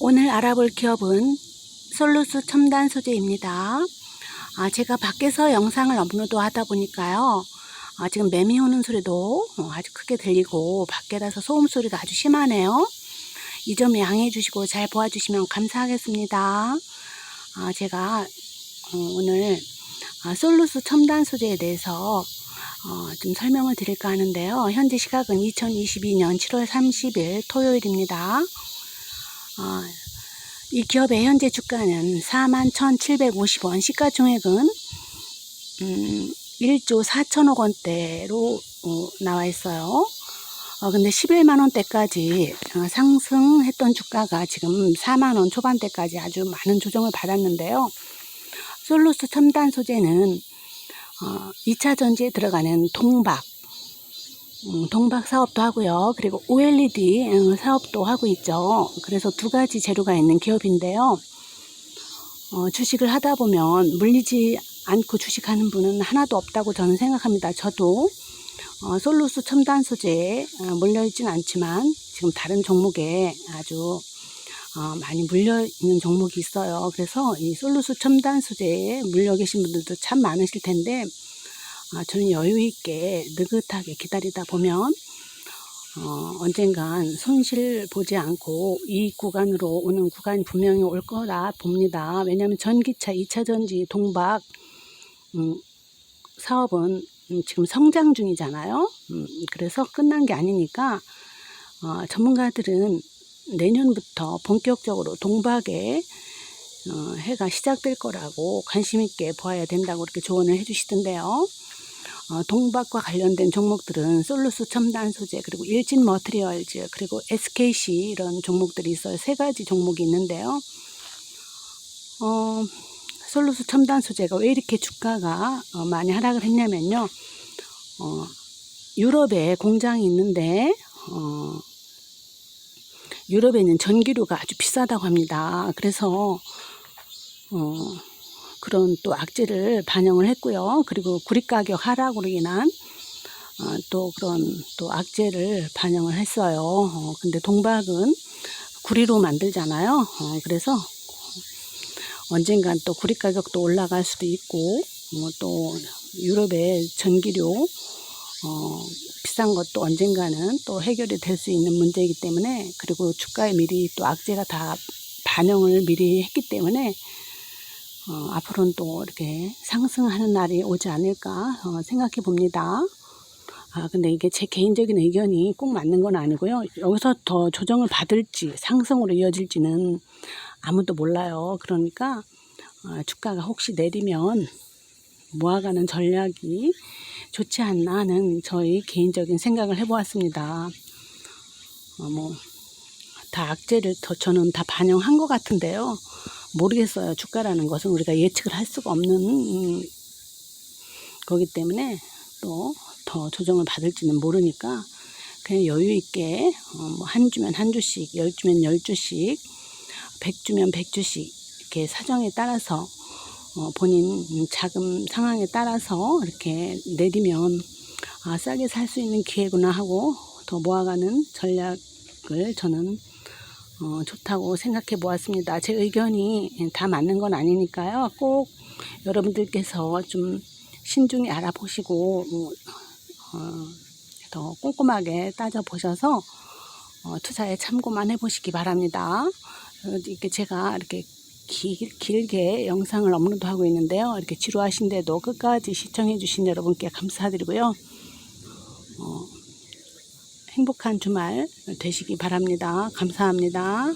오늘 알아볼 기업은 솔루스 첨단 소재입니다. 아, 제가 밖에서 영상을 업로드 하다 보니까요. 아, 지금 매미 오는 소리도 어, 아주 크게 들리고 밖에라서 소음 소리가 아주 심하네요. 이 점 양해해 주시고 잘 보아주시면 감사하겠습니다. 아, 제가 어, 오늘 아, 솔루스 첨단 소재에 대해서 어, 좀 설명을 드릴까 하는데요. 현재 시각은 2022년 7월 30일 토요일입니다. 어, 이 기업의 현재 주가는 41,750원, 시가총액은 음, 1조 4천억 원대로 어, 나와 있어요. 어, 근데 11만 원대까지 어, 상승했던 주가가 지금 4만 원 초반대까지 아주 많은 조정을 받았는데요. 솔루스 첨단 소재는 어, 2차 전지에 들어가는 동박, 음, 동박 사업도 하고요. 그리고 OLED 음, 사업도 하고 있죠. 그래서 두 가지 재료가 있는 기업인데요. 어, 주식을 하다 보면 물리지 않고 주식하는 분은 하나도 없다고 저는 생각합니다. 저도 어, 솔루스 첨단 소재에 어, 물려있진 않지만 지금 다른 종목에 아주 어, 많이 물려 있는 종목이 있어요. 그래서 이 솔루스 첨단 소재에 물려 계신 분들도 참 많으실 텐데 아, 저는 여유 있게 느긋하게 기다리다 보면 어, 언젠간 손실 보지 않고 이 구간으로 오는 구간이 분명히 올 거라 봅니다. 왜냐하면 전기차, 2차 전지, 동박 음, 사업은 음, 지금 성장 중이잖아요. 음, 그래서 끝난 게 아니니까 어, 전문가들은 내년부터 본격적으로 동박에 어, 해가 시작될 거라고 관심 있게 보아야 된다고 이렇게 조언을 해주시던데요. 어, 동박과 관련된 종목들은 솔루스 첨단 소재 그리고 일진 머트리얼즈 그리고 SKC 이런 종목들이 있어요. 세 가지 종목이 있는데요. 어, 솔루스 첨단 소재가 왜 이렇게 주가가 어, 많이 하락을 했냐면요. 어, 유럽에 공장이 있는데 어, 유럽에는 전기료가 아주 비싸다고 합니다. 그래서 어, 그런 또 악재를 반영을 했고요. 그리고 구리 가격 하락으로 인한 어, 또 그런 또 악재를 반영을 했어요. 어, 근데 동박은 구리로 만들잖아요. 어, 그래서 언젠간 또 구리 가격도 올라갈 수도 있고 어, 또 유럽의 전기료 어, 비싼 것도 언젠가는 또 해결이 될 수 있는 문제이기 때문에 그리고 주가에 미리 또 악재가 다 반영을 미리 했기 때문에 어, 앞으로는 또 이렇게 상승하는 날이 오지 않을까 어, 생각해 봅니다. 아, 근데 이게 제 개인적인 의견이 꼭 맞는 건 아니고요. 여기서 더 조정을 받을지 상승으로 이어질지는 아무도 몰라요. 그러니까 어, 주가가 혹시 내리면 모아가는 전략이 좋지 않나 하는 저희 개인적인 생각을 해보았습니다. 어, 뭐, 다 악재를 더 저는 다 반영한 것 같은데요. 모르겠어요. 주가라는 것은 우리가 예측을 할 수가 없는 음, 거기 때문에 또 더 조정을 받을지는 모르니까 그냥 여유 있게 어, 뭐한 주면 한 주씩, 열 주면 열 주씩, 백 주면 백 주씩 이렇게 사정에 따라서 어, 본인 자금 상황에 따라서 이렇게 내리면 아, 싸게 살 수 있는 기회구나 하고 더 모아가는 전략을 저는 어, 좋다고 생각해 보았습니다. 제 의견이 다 맞는 건 아니니까요. 꼭 여러분들께서 좀 신중히 알아보시고 어, 더 꼼꼼하게 따져보셔서 어, 투자에 참고만 해보시기 바랍니다. 어, 이렇게 제가 이렇게 길, 길게 영상을 업로드하고 있는데요. 이렇게 지루하신데도 끝까지 시청해주신 여러분께 감사드리고요. 어, 행복한 주말 되시기 바랍니다. 감사합니다.